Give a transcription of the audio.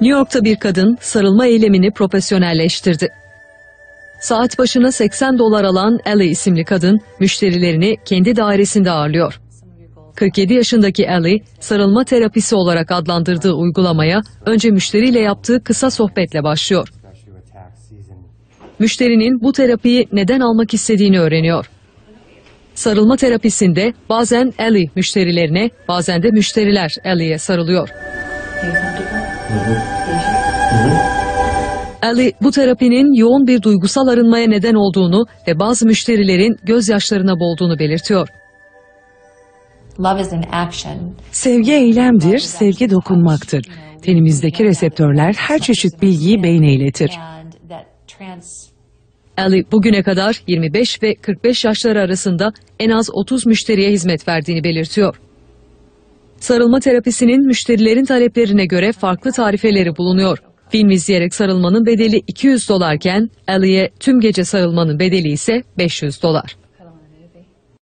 New York'ta bir kadın sarılma eylemini profesyonelleştirdi. Saat başına 80 dolar alan Ellie isimli kadın müşterilerini kendi dairesinde ağırlıyor. 47 yaşındaki Ellie, sarılma terapisi olarak adlandırdığı uygulamaya önce müşteriyle yaptığı kısa sohbetle başlıyor. Müşterinin bu terapiyi neden almak istediğini öğreniyor. Sarılma terapisinde bazen Ellie müşterilerine, bazen de müşteriler Ellie'ye sarılıyor. Ellie bu terapinin yoğun bir duygusal arınmaya neden olduğunu ve bazı müşterilerin gözyaşlarına boğduğunu belirtiyor. Love is an action. Sevgi eylemdir, sevgi dokunmaktır. Tenimizdeki reseptörler her çeşit bilgiyi beyne iletir. Ellie bugüne kadar 25 ve 45 yaşları arasında en az 30 müşteriye hizmet verdiğini belirtiyor. Sarılma terapisinin müşterilerin taleplerine göre farklı tarifeleri bulunuyor. Film izleyerek sarılmanın bedeli 200 dolarken Ellie'ye tüm gece sarılmanın bedeli ise 500 dolar.